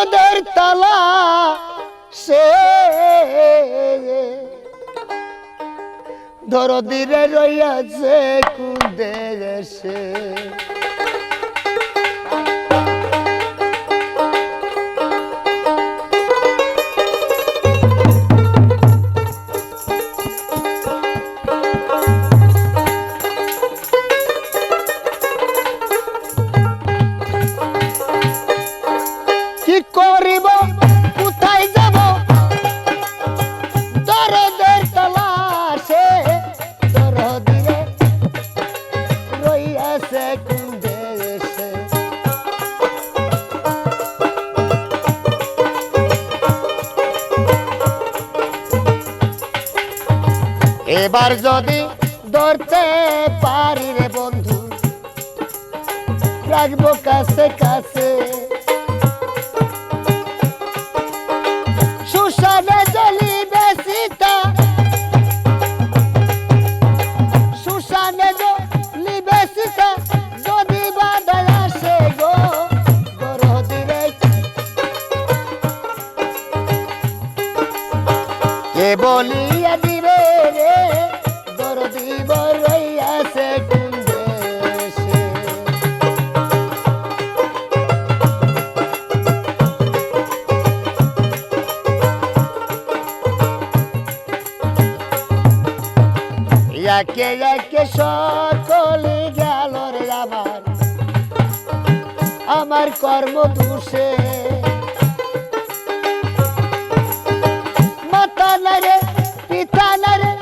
দরদের তালা সে দরদিরে রইয়াছে কোন দেশে এবার যদি ধরতে পারি রে বন্ধু রাখব কাছে কাছে। একে একে সকলে গেল রে আমার। আমার কর্ম দোষে। মাতা নাই রে, পিতা নাই রে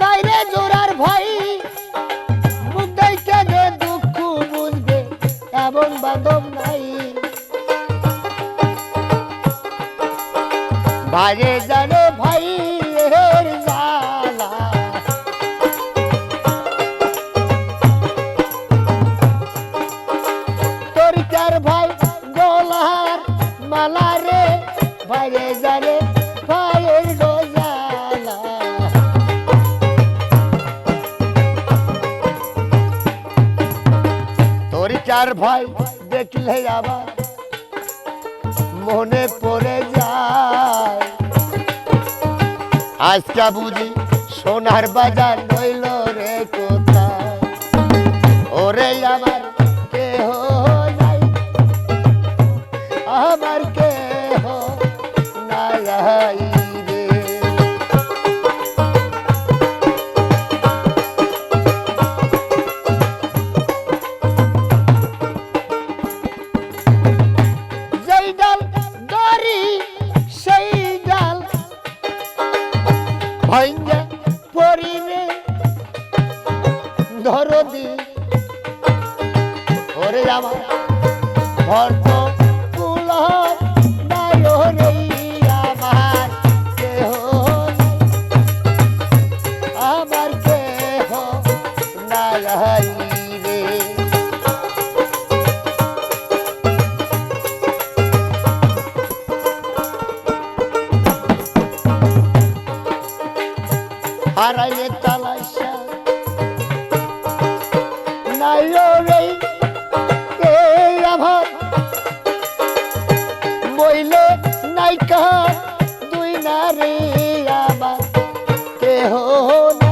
নাই রে ভাই। ভাইরে জানে ভাই তরিকার ভাই দেখলে আবার মনে পড়ে যায়। বুঝি সোনার বাজার রইল রে কোথায়? ওরে আমার কেহ আমার কেহ ভাঙ্গা পরিবে ধরদি ওরে আমার ভর্ত নাই রে হারাইলে তালাশা নাই রে, কে আমার বইলে নাই কার দুই নারী আমার কেহ নাই আমার কেহ নাই